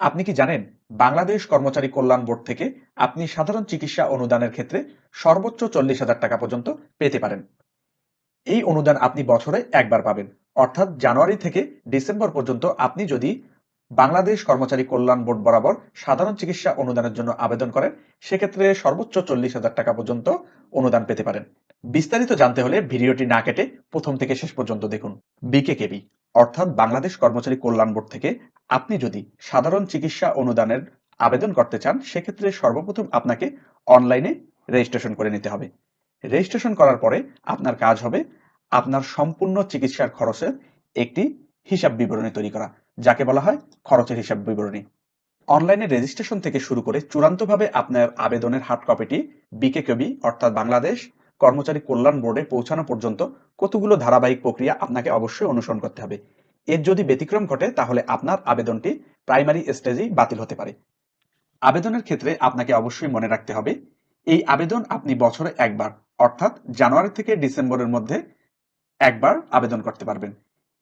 আপনি কি জানেন, বাংলাদেশ কর্মচারী কল্যাণ বোর্ড থেকে আপনি সাধারণ চিকিৎসা অনুদানের ক্ষেত্রে সর্বোচ্চ চল্লিশ হাজার টাকা পর্যন্ত পেতে পারেন। এই অনুদান আপনি বছরে একবার পাবেন। অর্থাৎ জানুয়ারি থেকে ডিসেম্বর পর্যন্ত আপনি যদি বাংলাদেশ কর্মচারী কল্যাণ বোর্ড বরাবর সাধারণ চিকিৎসা অনুদানের জন্য আবেদন করেন, সেক্ষেত্রে সর্বোচ্চ চল্লিশ হাজার টাকা পর্যন্ত অনুদান পেতে পারেন। বিস্তারিত জানতে হলে ভিডিওটি না কেটে প্রথম থেকে শেষ পর্যন্ত দেখুন। বিকেকেবি, অর্থাৎ বাংলাদেশ কর্মচারী কল্যাণ বোর্ড থেকে আপনি যদি সাধারণ চিকিৎসা অনুদানের আবেদন করতে চান, সেক্ষেত্রে সর্বপ্রথম আপনাকে অনলাইনে রেজিস্ট্রেশন করে নিতে হবে। রেজিস্ট্রেশন করার পরে আপনার কাজ হবে আপনার সম্পূর্ণ চিকিৎসার খরচের একটি হিসাব বিবরণী তৈরি করা, যাকে বলা হয় খরচের হিসাব বিবরণী। অনলাইনে রেজিস্ট্রেশন থেকে শুরু করে চূড়ান্তভাবে আপনার আবেদনের হার্ড কপিটি বিকেকেবি, অর্থাৎ বাংলাদেশ কর্মচারী কল্যাণ বোর্ডে পৌঁছানো পর্যন্ত কতগুলো ধারাবাহিক প্রক্রিয়া আপনাকে অবশ্যই অনুসরণ করতে হবে। এর যদি ব্যতিক্রম ঘটে, তাহলে আপনার আবেদনটি প্রাইমারি স্টেজেই বাতিল হতে পারে। আবেদনের ক্ষেত্রে আপনাকে অবশ্যই মনে রাখতে হবে, এই আবেদন আপনি বছরে একবার, অর্থাৎ জানুয়ারি থেকে ডিসেম্বরের মধ্যে একবার আবেদন করতে পারবেন।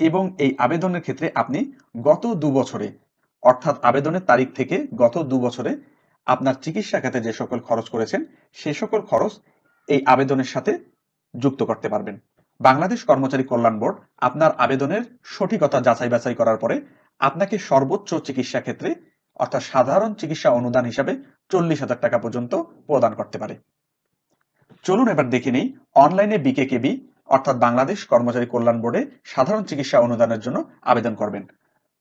এবং এই আবেদনের ক্ষেত্রে আপনি গত দু বছরে, অর্থাৎ আবেদনের তারিখ থেকে গত দু বছরে আপনার চিকিৎসা খাতে যে সকল খরচ করেছেন, সে সকল খরচ এই আবেদনের সাথে যুক্ত করতে পারবেন। বাংলাদেশ কর্মচারী কল্যাণ বোর্ড আপনার আবেদনের সঠিকতা যাচাই বাছাই করার পরে আপনাকে সর্বোচ্চ চিকিৎসা ক্ষেত্রে, অর্থাৎ সাধারণ চিকিৎসা অনুদান হিসাবে চল্লিশ হাজার টাকা পর্যন্ত প্রদান করতে পারে। চলুন এবার দেখে নেই অনলাইনে বিকেকেবি, অর্থাৎ বাংলাদেশ কর্মচারী কল্যাণ বোর্ডে সাধারণ চিকিৎসা অনুদানের জন্য আবেদন করবেন।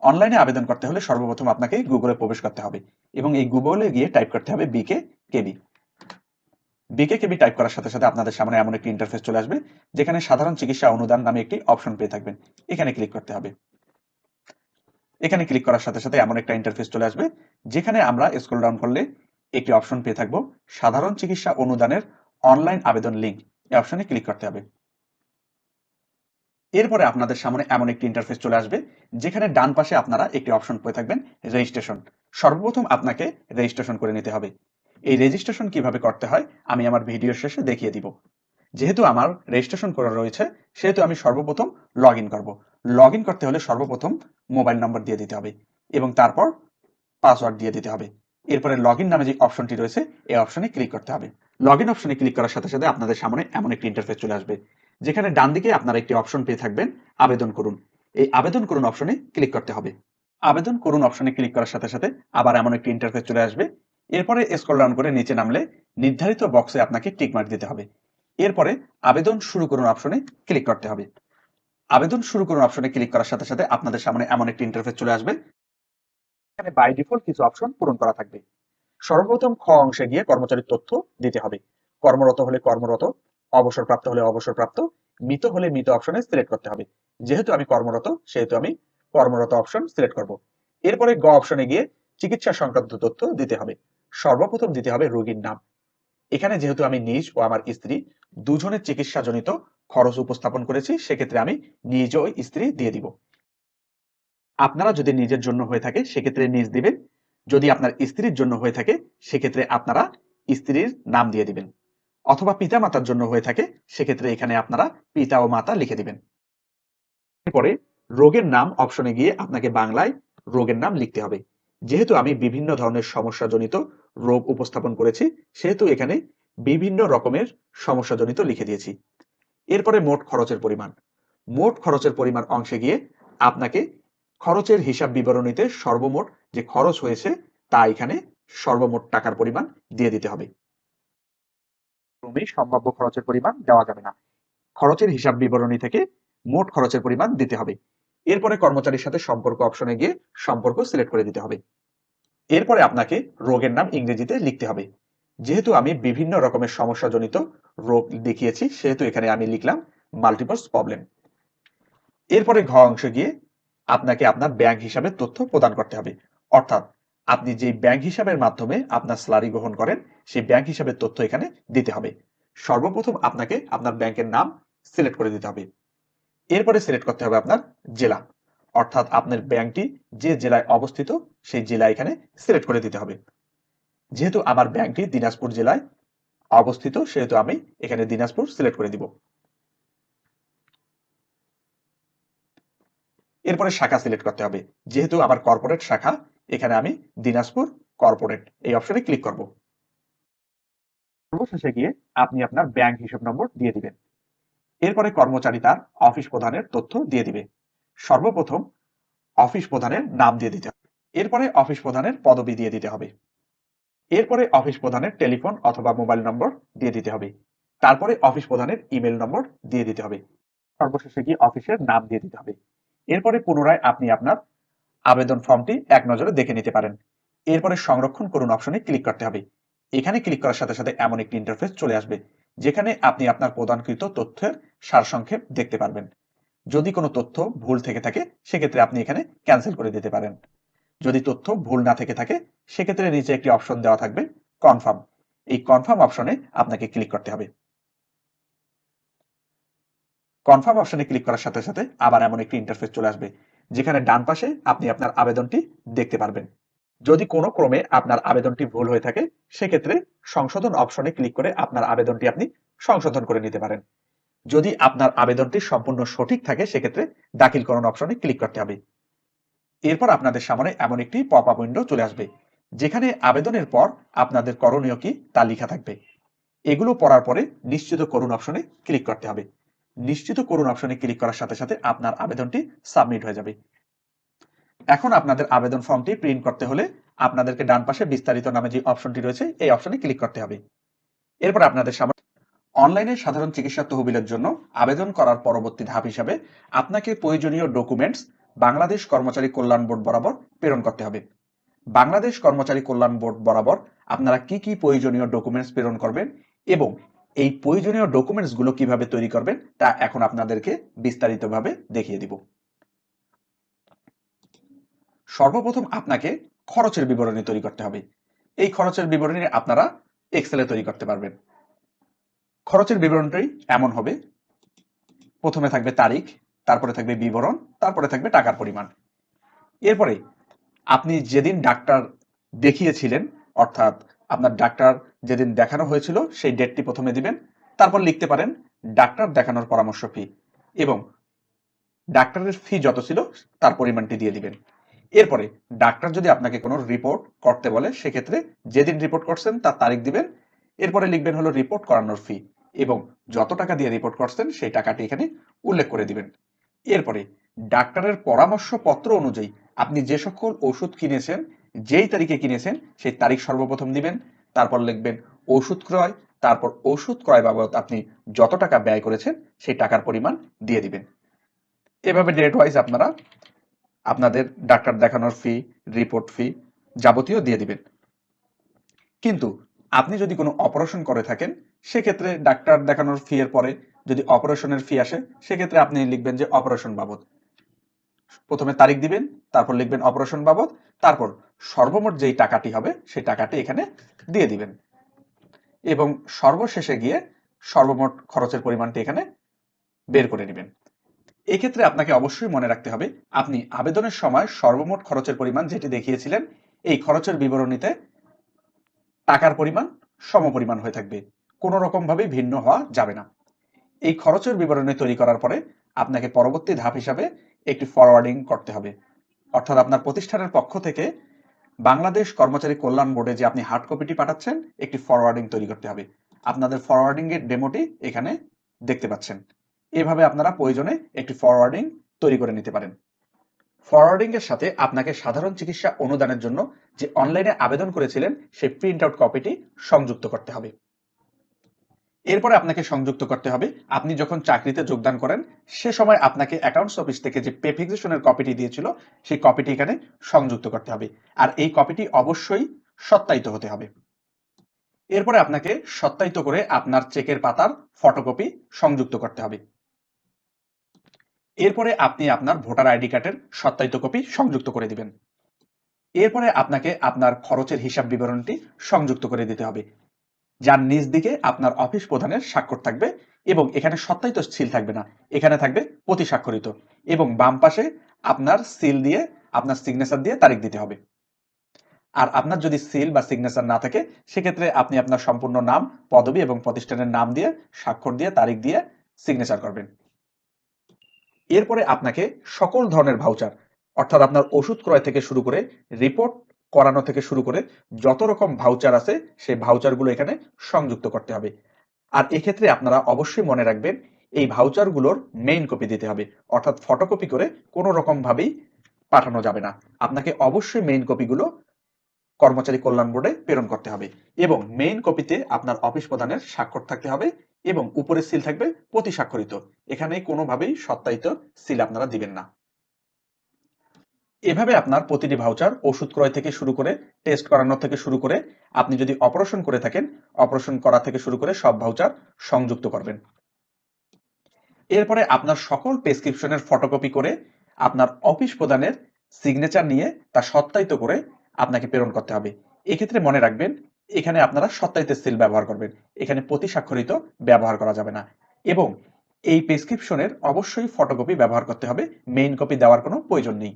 অনলাইনে আবেদন করতে হলে সর্বপ্রথম আপনাকে গুগলে প্রবেশ করতে হবে এবং এই গুগলে গিয়ে টাইপ করতে হবে বিকে কেবি বিকে কেবি টাইপ করার সাথে সাথে আপনাদের সামনে এমন একটি ইন্টারফেস চলে আসবে, যেখানে সাধারণ চিকিৎসা অনুদান নামে একটি অপশন পেয়ে থাকবেন। এখানে ক্লিক করতে হবে। এখানে ক্লিক করার সাথে সাথে এমন একটা ইন্টারফেস চলে আসবে, যেখানে আমরা স্ক্রল ডাউন করলে একটি অপশন পেয়ে থাকব, সাধারণ চিকিৎসা অনুদানের অনলাইন আবেদন লিঙ্ক এই অপশনে ক্লিক করতে হবে। এরপরে আপনাদের সামনে এমন একটি ইন্টারফেস চলে আসবে, যেখানে ডান পাশে আপনারা একটি অপশন পেয়ে থাকবেন রেজিস্ট্রেশন সর্বপ্রথম আপনাকে রেজিস্ট্রেশন করে নিতে হবে। এই রেজিস্ট্রেশন কীভাবে করতে হয়, আমি আমার ভিডিও শেষে দেখিয়ে দিব। যেহেতু আমার রেজিস্ট্রেশন করা রয়েছে, সেহেতু আমি সর্বপ্রথম লগ ইন করব। লগ ইন করতে হলে সর্বপ্রথম মোবাইল নম্বর দিয়ে দিতে হবে এবং তারপর পাসওয়ার্ড দিয়ে দিতে হবে। এরপরে লগ ইন নামে যে অপশনটি রয়েছে, এই অপশনে ক্লিক করতে হবে। লগ ইন অপশনে ক্লিক করার সাথে সাথে আপনাদের সামনে এমন একটি ইন্টারফেস চলে আসবে, যেখানে ডান দিকে আপনারা একটি অপশন পেয়ে থাকবেন, আবেদন করুন। এই আবেদন করুন অপশনে ক্লিক করতে হবে। আবেদন করুন অপশনে ক্লিক করার সাথে সাথে আবার এমন একটি ইন্টারফেস চলে আসবে এরপরে স্ক্রল ডাউন করে নিচে নামলে নির্ধারিত বক্সে আপনাকে টিক মার্ক দিতে হবে। এরপরে আবেদন শুরু করুন অপশনে ক্লিক করতে হবে। আবেদন শুরু করুন অপশনে ক্লিক করার সাথে সাথে আপনাদের সামনে এমন একটি ইন্টারফেস চলে আসবে। এখানে বাই ডিফল্ট কিছু অপশন পূরণ করা থাকবে। সর্বপ্রথম খ অংশে গিয়ে কর্মচারীর তথ্য দিতে হবে। কর্মরত হলে কর্মরত, অবসরপ্রাপ্ত হলে অবসরপ্রাপ্ত, মৃত হলে মৃত অপশনে সিলেক্ট করতে হবে। যেহেতু আমি কর্মরত, সেহেতু আমি কর্মরত অপশন সিলেক্ট করব। এরপরে গ অপশনে গিয়ে চিকিৎসা সংক্রান্ত তথ্য দিতে হবে। সর্বপ্রথম দিতে হবে রোগীর নাম। এখানে যেহেতু আমি নিজ ও আমার স্ত্রী দুজনের চিকিৎসাজনিত খরচ উপস্থাপন করেছি, সেক্ষেত্রে আমি নিজ ও স্ত্রী দিয়ে দিব। আপনারা যদি নিজের জন্য হয়ে থাকে, সেক্ষেত্রে নিজ দিবেন। যদি আপনার স্ত্রীর জন্য হয়ে থাকে, সেক্ষেত্রে আপনারা স্ত্রীর নাম দিয়ে দিবেন। অথবা পিতা মাতার জন্য হয়ে থাকে, সেক্ষেত্রে এখানে আপনারা পিতা ও মাতা লিখে দিবেন। এরপরে রোগের নাম অপশনে গিয়ে আপনাকে বাংলায় রোগের নাম লিখতে হবে। যেহেতু আমি বিভিন্ন ধরনের সমস্যাজনিত রোগ উপস্থাপন করেছি, সেহেতু এখানে বিভিন্ন রকমের সমস্যাজনিত লিখে দিয়েছি। এরপরে মোট খরচের পরিমাণ। মোট খরচের পরিমাণ অংশে গিয়ে আপনাকে খরচের হিসাব বিবরণীতে সর্বমোট যে খরচ হয়েছে, তা এখানে সর্বমোট টাকার পরিমাণ দিয়ে দিতে হবে। ক্রমেই সম্ভাব্য খরচের পরিমাণ দেওয়া যাবে না। খরচের হিসাব বিবরণী থেকে মোট খরচের পরিমাণ দিতে হবে। এরপরে কর্মচারীর সাথে সম্পর্ক অপশনে গিয়ে সম্পর্ক সিলেক্ট করে দিতে হবে। এরপরে আপনাকে রোগের নাম ইংরেজিতে লিখতে হবে। যেহেতু আমি বিভিন্ন রকমের সমস্যাজনিত রোগ দেখিয়েছি, সেহেতু এখানে আমি লিখলাম মাল্টিপলস প্রবলেম এরপরে ঘ অংশে গিয়ে আপনাকে আপনার ব্যাংক হিসাবে তথ্য প্রদান করতে হবে। অর্থাৎ আপনি যে ব্যাংক হিসাবের মাধ্যমে আপনার স্যালারি গ্রহণ করেন, সেই ব্যাংক হিসাবের তথ্য এখানে দিতে হবে। সর্বপ্রথম আপনাকে আপনার ব্যাংকের নাম সিলেক্ট করে দিতে হবে। এরপরে সিলেক্ট করতে হবে আপনার জেলা। অর্থাৎ আপনার ব্যাংকটি যে জেলায় অবস্থিত, সেই জেলা এখানে সিলেক্ট করে দিতে হবে। যেহেতু আমার ব্যাংকটি দিনাজপুর জেলায় অবস্থিত, সেহেতু আমি এখানে দিনাজপুর সিলেক্ট করে দিব। এরপরে শাখা সিলেক্ট করতে হবে। যেহেতু আমার কর্পোরেট শাখা, এখানে আমি দিনাজপুর কর্পোরেট এই অপশনে ক্লিক করব। সর্বশেষে গিয়ে আপনি আপনার ব্যাংক হিসাব নম্বর দিয়ে দিবেন। এরপরে কর্মচারী তার অফিস প্রধানের তথ্য দিয়ে দিবে। সর্বপ্রথম অফিস প্রধানের নাম দিয়ে দিতে হবে। এরপরে অফিস প্রধানের পদবি দিয়ে দিতে হবে। এরপরে অফিস প্রধানের টেলিফোন অথবা মোবাইল নম্বর দিয়ে দিতে হবে। তারপরে অফিস প্রধানের ইমেল নম্বর দিয়ে দিতে হবে। সর্বশেষে গিয়ে অফিসের নাম দিয়ে দিতে হবে। এরপরে পুনরায় আপনি আপনার আবেদন ফর্মটি এক নজরে দেখে নিতে পারেন। এরপরে সংরক্ষণ করুন অপশনে ক্লিক করতে হবে। এখানে ক্লিক করার সাথে সাথে এমন একটি ইন্টারফেস চলে আসবে, যেখানে আপনি আপনার প্রদানকৃত তথ্যের সারসংক্ষেপ দেখতে পারবেন। যদি কোনো তথ্য ভুল থেকে থাকে, সেক্ষেত্রে আপনি এখানে ক্যান্সেল করে দিতে পারেন। যদি তথ্য ভুল না থেকে থাকে, সেক্ষেত্রে নিচে একটি অপশন দেওয়া থাকবে কনফার্ম এই কনফার্ম অপশনে আপনাকে ক্লিক করতে হবে। কনফার্ম অপশনে ক্লিক করার সাথে সাথে আবার এমন একটি ইন্টারফেস চলে আসবে, যেখানে ডান পাশে আপনি আপনার আবেদনটি দেখতে পারবেন। যদি কোনো ক্রমে আপনার আবেদনটি ভুল হয়ে থাকে, সেক্ষেত্রে সংশোধন অপশনে ক্লিক করে আপনার আবেদনটি আপনি সংশোধন করে নিতে পারেন। যদি আপনার আবেদনটি সম্পূর্ণ সঠিক থাকে, সেক্ষেত্রে দাখিল করুন অপশনে ক্লিক করতে হবে। এরপর আপনাদের সামনে এমন একটি পপ আপ উইন্ডো চলে আসবে, যেখানে আবেদনের পর আপনাদের করণীয় কি তা লেখা থাকবে। এগুলো পড়ার পরে নিশ্চিত করুন অপশনে ক্লিক করতে হবে। নিশ্চিত করুন অপশনে ক্লিক করার সাথে সাথে আপনার আবেদনটি সাবমিট হয়ে যাবে। এখন আপনাদের আবেদন ফর্মটি প্রিন্ট করতে হলে আপনাদেরকে ডান পাশে বিস্তারিত নামে যে অপশনটি রয়েছে, এই অপশনে ক্লিক করতে হবে। এরপর আপনাদের সামনে অনলাইনে সাধারণ চিকিৎসা তহবিলের জন্য আবেদন করার পরবর্তী ধাপ হিসাবে আপনাকে প্রয়োজনীয় ডকুমেন্টস বাংলাদেশ কর্মচারী কল্যাণ বোর্ড বরাবর প্রেরণ করতে হবে। বাংলাদেশ কর্মচারী কল্যাণ বোর্ড বরাবর আপনারা কি কি প্রয়োজনীয় ডকুমেন্টস প্রেরণ করবেন এবং এই প্রয়োজনীয় ডকুমেন্টসগুলো কীভাবে তৈরি করবেন তা এখন আপনাদেরকে বিস্তারিতভাবে দেখিয়ে দিব। সর্বপ্রথম আপনাকে খরচের বিবরণী তৈরি করতে হবে। এই খরচের বিবরণী আপনারা এক্সেলে তৈরি করতে পারবেন। খরচের বিবরণটি এমন হবে। প্রথমে থাকবে তারিখ, তারপরে থাকবে বিবরণ, তারপরে থাকবে টাকার পরিমাণ। এরপরে আপনি যেদিন ডাক্তার দেখিয়েছিলেন, অর্থাৎ আপনার ডাক্তার যেদিন দেখানো হয়েছিল, সেই ডেটটি প্রথমে দিবেন, তারপর লিখতে পারেন ডাক্তার দেখানোর পরামর্শ ফি এবং ডাক্তারের ফি যত ছিল, তার পরিমাণটি দিয়ে দিবেন। এরপরে ডাক্তার যদি আপনাকে কোনো রিপোর্ট করতে বলে, সেক্ষেত্রে যেদিন রিপোর্ট করছেন, তার তারিখ দিবেন। এরপরে লিখবেন হলো রিপোর্ট করানোর ফি এবং যত টাকা দিয়ে রিপোর্ট করছেন, সেই টাকাটি এখানে উল্লেখ করে দিবেন। এরপরে, ডাক্তারের পরামর্শ পত্র অনুযায়ী আপনি যে সকল ওষুধ কিনেছেন, যেই তারিখে কিনেছেন, সেই তারিখ সর্বপ্রথম দিবেন, তারপর লিখবেন ওষুধ ক্রয়, তারপর ওষুধ ক্রয় বাবদ আপনি যত টাকা ব্যয় করেছেন, সেই টাকার পরিমাণ দিয়ে দিবেন। এভাবে ডেট ওয়াইজ আপনারা আপনাদের ডাক্তার দেখানোর ফি রিপোর্ট ফি যাবতীয় দিয়ে দিবেন। কিন্তু আপনি যদি কোনো অপারেশন করে থাকেন সেক্ষেত্রে ডাক্তার দেখানোর ফি এর পরে যদি অপারেশনের ফি আসে, সেক্ষেত্রে আপনি লিখবেন যে অপারেশন বাবদ। প্রথমে তারিখ দিবেন, তারপর লিখবেন অপারেশন বাবদ, তারপর সর্বমোট যেই টাকাটি হবে, সেই টাকাটি এখানে দিয়ে দিবেন। এবং সর্বশেষে গিয়ে সর্বমোট খরচের পরিমাণটি এখানে বের করে নেবেন। এক্ষেত্রে আপনাকে অবশ্যই মনে রাখতে হবে, আপনি আবেদনের সময় সর্বমোট খরচের পরিমাণ যেটি দেখিয়েছিলেন, এই খরচের বিবরণীতে টাকার পরিমাণ সমপরিমাণ হয়ে থাকবে। কোনো রকম ভাবে ভিন্ন হওয়া যাবে না। এই খরচের বিবরণী তৈরি করার পরে আপনাকে পরবর্তী ধাপ হিসাবে একটি ফরওয়ার্ডিং করতে হবে। অর্থাৎ আপনার প্রতিষ্ঠানের পক্ষ থেকে বাংলাদেশ কর্মচারী কল্যাণ বোর্ডে যে আপনি হার্ড কপিটি পাঠাচ্ছেন, একটি ফরওয়ার্ডিং তৈরি করতে হবে। আপনাদের ফরওয়ার্ডিং এর ডেমোটি এখানে দেখতে পাচ্ছেন। এভাবে আপনারা প্রয়োজনে একটি ফরওয়ার্ডিং তৈরি করে নিতে পারেন। ফরওয়ার্ডিং এর সাথে আপনাকে সাধারণ চিকিৎসা অনুদানের জন্য যে অনলাইনে আবেদন করেছিলেন, সেই প্রিন্ট আউট কপিটি সংযুক্ত করতে হবে। এরপরে আপনাকে সংযুক্ত করতে হবে। আপনি যখন চাকরিতে যোগদান করেন, সে সময় আপনাকে অ্যাকাউন্টস অফিস থেকে যে পে ফিক্সেশনের কপিটি দিয়েছিল, সেই কপিটি এখানে সংযুক্ত করতে হবে। আর এই কপিটি অবশ্যই সত্যায়িত হতে হবে। এরপরে আপনাকে সত্যায়িত করে আপনার চেকের পাতার ফটোকপি সংযুক্ত করতে হবে। এরপরে আপনি আপনার ভোটার আইডি কার্ডের সত্যায়িত কপি সংযুক্ত করে দিবেন। এরপরে আপনাকে আপনার খরচের হিসাব বিবরণটি সংযুক্ত করে দিতে হবে। যার নিজ দিকে আপনার অফিস প্রধানের স্বাক্ষর থাকবে এবং এখানে সত্যায়িত সিল থাকবে না। এখানে থাকবে প্রতি স্বাক্ষরিত এবং বাম পাশে আপনার সিল দিয়ে, আপনার সিগনেচার দিয়ে তারিখ দিতে হবে। আর আপনার যদি সিল বা সিগনেচার না থাকে, সেক্ষেত্রে আপনি আপনার সম্পূর্ণ নাম, পদবি এবং প্রতিষ্ঠানের নাম দিয়ে, স্বাক্ষর দিয়ে, তারিখ দিয়ে সিগনেচার করবেন। এরপরে আপনাকে সকল ধরনের ভাউচার অর্থাৎ আপনার ওষুধ ক্রয় থেকে শুরু করে রিপোর্ট করানো থেকে শুরু করে যত রকম ভাউচার আছে, সেই ভাউচারগুলো এখানে সংযুক্ত করতে হবে। আর এক্ষেত্রে আপনারা অবশ্যই মনে রাখবেন, এই ভাউচারগুলোর মেইন কপি দিতে হবে। অর্থাৎ ফটোকপি করে কোনো রকম ভাবেই পাঠানো যাবে না। আপনাকে অবশ্যই মেইন কপিগুলো কর্মচারী কল্যাণ বোর্ডে প্রেরণ করতে হবে এবং মেইন কপিতে আপনার অফিস প্রধানের স্বাক্ষর থাকতে হবে এবং উপরে সিল থাকবে প্রতি স্বাক্ষরিত এখানে কোনোভাবেই সত্যায়িত সিল আপনারা দিবেন না। এভাবে আপনার প্রতিটি ভাউচার ওষুধ ক্রয় থেকে শুরু করে টেস্ট করানো থেকে শুরু করে, আপনি যদি অপারেশন করে থাকেন অপারেশন করা থেকে শুরু করে সব ভাউচার সংযুক্ত করবেন। এরপরে আপনার সকল প্রেসক্রিপশনের ফটোকপি করে, আপনার অফিস প্রদানের সিগনেচার নিয়ে তা সত্যায়িত করে আপনাকে প্রেরণ করতে হবে। এক্ষেত্রে মনে রাখবেন, এখানে আপনারা সত্যায়িত সিল ব্যবহার করবেন। এখানে প্রতি স্বাক্ষরিত ব্যবহার করা যাবে না। এবং এই প্রেসক্রিপশনের অবশ্যই ফটোকপি ব্যবহার করতে হবে। মেইন কপি দেওয়ার কোনো প্রয়োজন নেই।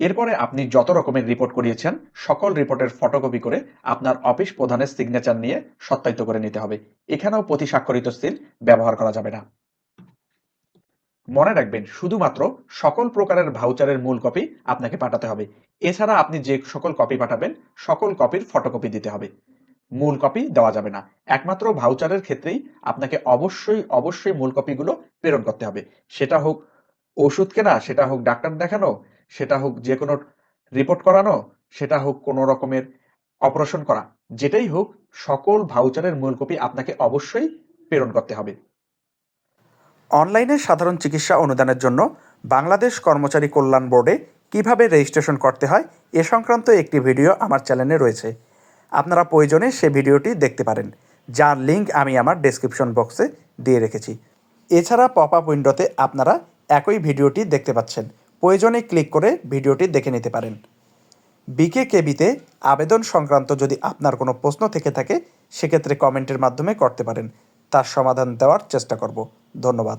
এরপরে আপনি যত রকমের রিপোর্ট করিয়েছেন, সকল রিপোর্টের ফটোকপি করে আপনার অফিস প্রধানের সিগনেচার নিয়ে সত্যায়িত করে নিতে হবে। এখানেও প্রতি স্বাক্ষরিত সিল ব্যবহার করা যাবে না। মনে রাখবেন, শুধুমাত্র সকল প্রকারের ভাউচারের মূল কপি আপনাকে পাঠাতে হবে। এছাড়া আপনি যে সকল কপি পাঠাবেন, সকল কপির ফটোকপি দিতে হবে। মূল কপি দেওয়া যাবে না। একমাত্র ভাউচারের ক্ষেত্রেই আপনাকে অবশ্যই অবশ্যই মূল কপিগুলো প্রেরণ করতে হবে। সেটা হোক ওষুধ কেনা, সেটা হোক ডাক্তার দেখানো সেটা হোক যে কোনো রিপোর্ট করানো, সেটা হোক কোনো রকমের অপারেশন করা, যেটাই হোক সকল ভাউচারের মূল কপি আপনাকে অবশ্যই প্রেরণ করতে হবে। অনলাইনে সাধারণ চিকিৎসা অনুদানের জন্য বাংলাদেশ কর্মচারী কল্যাণ বোর্ডে কীভাবে রেজিস্ট্রেশন করতে হয় এ সংক্রান্ত একটি ভিডিও আমার চ্যানেলে রয়েছে। আপনারা প্রয়োজনে সে ভিডিওটি দেখতে পারেন, যার লিঙ্ক আমি আমার ডেসক্রিপশন বক্সে দিয়ে রেখেছি। এছাড়া পপ আপ উইন্ডোতে আপনারা একই ভিডিওটি দেখতে পাচ্ছেন। প্রয়োজনে ক্লিক করে ভিডিওটি দেখে নিতে পারেন। বিকে কেবিতে আবেদন সংক্রান্ত যদি আপনার কোনো প্রশ্ন থেকে থাকে, সেক্ষেত্রে কমেন্টের মাধ্যমে করতে পারেন। তার সমাধান দেওয়ার চেষ্টা করব। ধন্যবাদ।